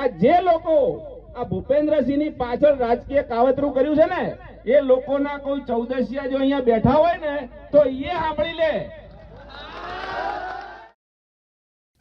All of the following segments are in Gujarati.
આ જે લોકો આ ભૂપેન્દ્રસિંહની પાછળ રાજકીય કાવતરું કર્યું છે ને, એ લોકોના કોઈ ચૌદસિયા જો અહીંયા બેઠા હોય ને, તો એ સાંભળી લે.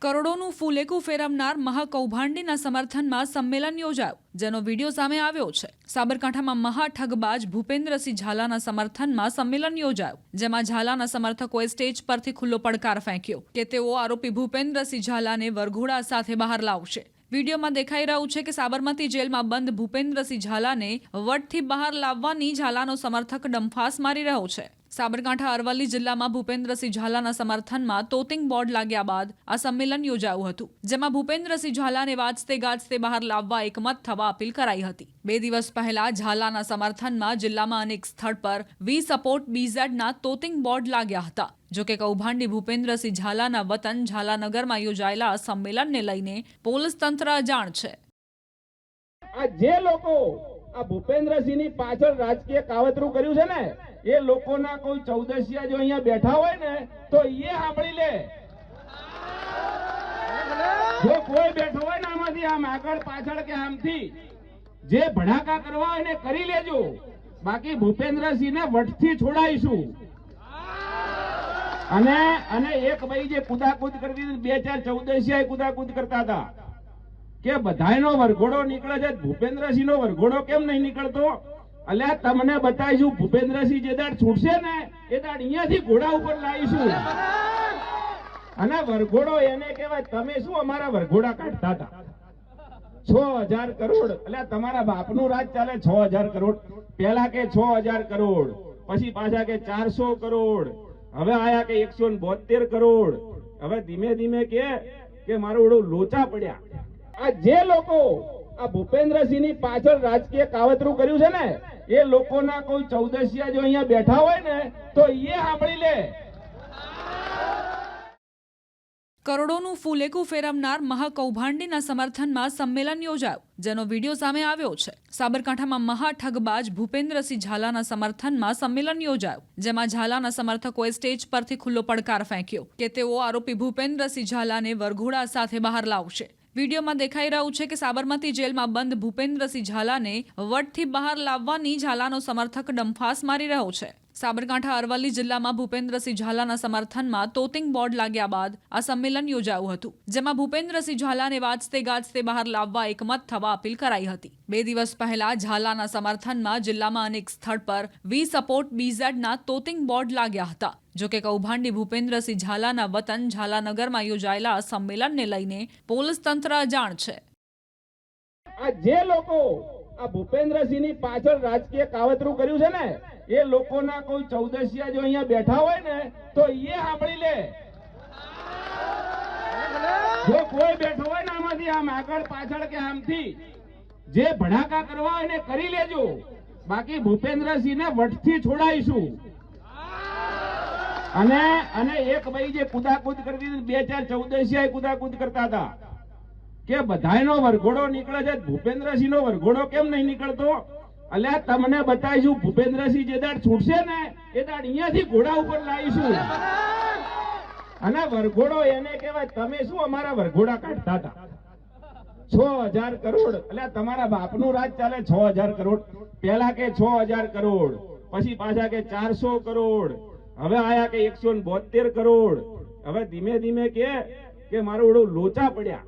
કરોડોનું ફૂલેકું ફેરવનાર મહાકૌભાંડીના સમર્થનમાં સંમેલન યોજાયું, જેનો વીડિયો સામે આવ્યો છે. સાબરકાંઠામાં મહાઠગબાજ ભૂપેન્દ્રસિંહ ઝાલાના સમર્થનમાં સંમેલન યોજાયું, જેમાં ઝાલાના સમર્થકોએ સ્ટેજ પરથી ખુલ્લો પડકાર ફેંક્યો, કે તેઓ આરોપી ભૂપેન્દ્રસિંહ ઝાલાને વરઘોડા સાથે બહાર લાવશે. વિડીયોમાં દેખાઈ રહ્યું છે કે સાબરમતી જેલમાં બંધ ભૂપેન્દ્રસિંહ ઝાલાને વટથી બહાર લાવવાની ઝાલાનો સમર્થક ડંફાસ મારી રહ્યો છે. સાબરકાંઠા અરવલ્લી જિલ્લામાં ભૂપેન્દ્રસિંહ ઝાલાના સમર્થનમાં તોતિંગ બોર્ડ લાગ્યા બાદ આ સંમેલન યોજાયું હતું, જેમાં ભૂપેન્દ્રસિંહ ઝાલાને વાજતે ગાજતે બહાર લાવવા એકમત થવા અપીલ કરાઈ હતી. બે દિવસ પહેલા ઝાલાના સમર્થનમાં જિલ્લામાં અનેક સ્થળ પર વી સપોર્ટ બીઝેડના તોતિંગ બોર્ડ લાગ્યા હતા. જોકે કૌભાંડી ભૂપેન્દ્રસિંહ ઝાલાના વતન ઝાલાનગરમાં યોજાયેલા સંમેલનને લઈને પોલીસ તંત્ર અજાણ છે. આ જે લોકો આ ભૂપેન્દ્રસિંહની પાછળ રાજકીય કાવતરું કર્યું છે ને, એ લોકોના કોઈ ચૌદસિયા જો અહીંયા બેઠા હોય ને, તો એ સાંભળી લે. જો કોઈ બેઠો હોય ને આમાંથી, આમ આગળ પાછળ કે આમથી, જે ભડાકા કરવા હોય ને, કરી લેજો. બાકી ભૂપેન્દ્રસિંહને વટથી છોડાઈશું અને અને એક ભાઈ જે કુદાકુદ કરતી બે ચાર ચૌદસિયા કુદાકુદ કરતા હતા. કે બધાયનો વરઘોડો નીકળે છે? ભૂપેન્દ્રસિંહનો વરઘોડો કેમ નહીં નીકળતો? અલ્યા, તમને બતાવીશું, ભૂપેન્દ્રસિંહ જે દાડ છૂટશે ને, એ દાડ અહીંયાથી ઘોડા ઉપર લાવીશું. અને વરઘોડો એને કહેવાય, તમે શું અમારા વરઘોડા કાઢતા હતા? છ હજાર કરોડ. એટલે તમારા બાપનું રાજ ચાલે છ હજાર કરોડ. પેલા કે છ હજાર કરોડ, પછી પાછા કે ચારસો કરોડ. હવે આયા કે એકસો બોતેર કરોડ. હવે ધીમે ધીમે કે કે મારું ઓળું લોચા પડ્યા. આ જે લોકો આ ભૂપેન્દ્રસિંહની પાછળ રાજકીય કાવતરું કર્યું છે ને, એ લોકોના કોઈ ચૌદસિયા જો અહીંયા બેઠા હોય ને, તો એ સાંભળી લે. કરોડોનું ફૂલેકું ફેરવનાર મહાકૌભાંડીના સમર્થનમાં સંમેલન યોજાયું, જેનો વીડિયો સામે આવ્યો છે. સાબરકાંઠામાં મહાઠગબાજ ભૂપેન્દ્રસિંહ ઝાલાના સમર્થનમાં સંમેલન યોજાયું, જેમાં ઝાલાના સમર્થકોએ સ્ટેજ પરથી ખુલ્લો પડકાર ફેંક્યો, કે તેઓ આરોપી ભૂપેન્દ્રસિંહ ઝાલાને વરઘોડા સાથે બહાર લાવશે. વિડીયોમાં દેખાઈ રહ્યું છે કે સાબરમતી જેલમાં બંધ ભૂપેન્દ્રસિંહ ઝાલાને વટથી બહાર લાવવાની ઝાલાનો સમર્થક ડંફાસ મારી રહ્યો છે. સાબરકાંઠા અરવલ્લી જિલ્લામાં ભૂપેન્દ્રસિંહ ઝાલાના સમર્થનમાં તોતિંગ બોર્ડ લાગ્યા બાદ આ સંમેલન યોજાયું હતું, જેમાં ભૂપેન્દ્રસિંહ ઝાલાને વાજતે ગાજતે બહાર લાવવા એકમત થવા અપીલ કરાઈ હતી. બે દિવસ પહેલા ઝાલાના સમર્થનમાં જિલ્લામાં અનેક સ્થળ પર વી સપોર્ટ બીઝેડના તોતિંગ બોર્ડ લાગ્યા હતા. જોકે કૌભાંડી ભૂપેન્દ્રસિંહ ઝાલાના વતન ઝાલાનગરમાં યોજાયેલા સંમેલનને લઈને પોલીસ તંત્ર અજાણ છે. આ જે લોકો આ ભૂપેન્દ્રસિંહની પાછળ રાજકીય કાવતરું કર્યું છે ને, એ લોકોના કોઈ ચૌદસિયા જો અહીંયા બેઠા હોય ને, તો એ સાંભળી લે. જો કોઈ બેઠો હોય ને આમાંથી, આમ આગળ પાછળ કે આમથી, જે ભડાકા કરવા હોય ને, કરી લેજો. બાકી ભૂપેન્દ્રસિંહને વટથી છોડાઈશું અને અને એક ભાઈ જે કુદાકુદ કરતી બે ચાર ચૌદસિયા કુદાકુદ કરતા હતા. કે બધાયનો વરઘોડો નીકળે છે? ભૂપેન્દ્રસિંહનો વરઘોડો કેમ નહીં નીકળતો? અલ્યા, તમને બતાવીશું, ભૂપેન્દ્રસિંહ જે દાડ છૂટશે ને, એ દાડ અહીંયાથી ઘોડા ઉપર લાવીશું. અને વરઘોડો એને કહેવાય, તમે શું અમારા વરઘોડા કાઢતા હતા? છ હજાર કરોડ. એટલે તમારા બાપનું રાજ ચાલે છ હજાર કરોડ. પેલા કે છ હજાર કરોડ, પછી પાછા કે ચારસો કરોડ. હવે આયા કે એકસો બોતેર કરોડ. હવે ધીમે ધીમે કે મારું ઓળું લોચા પડ્યા.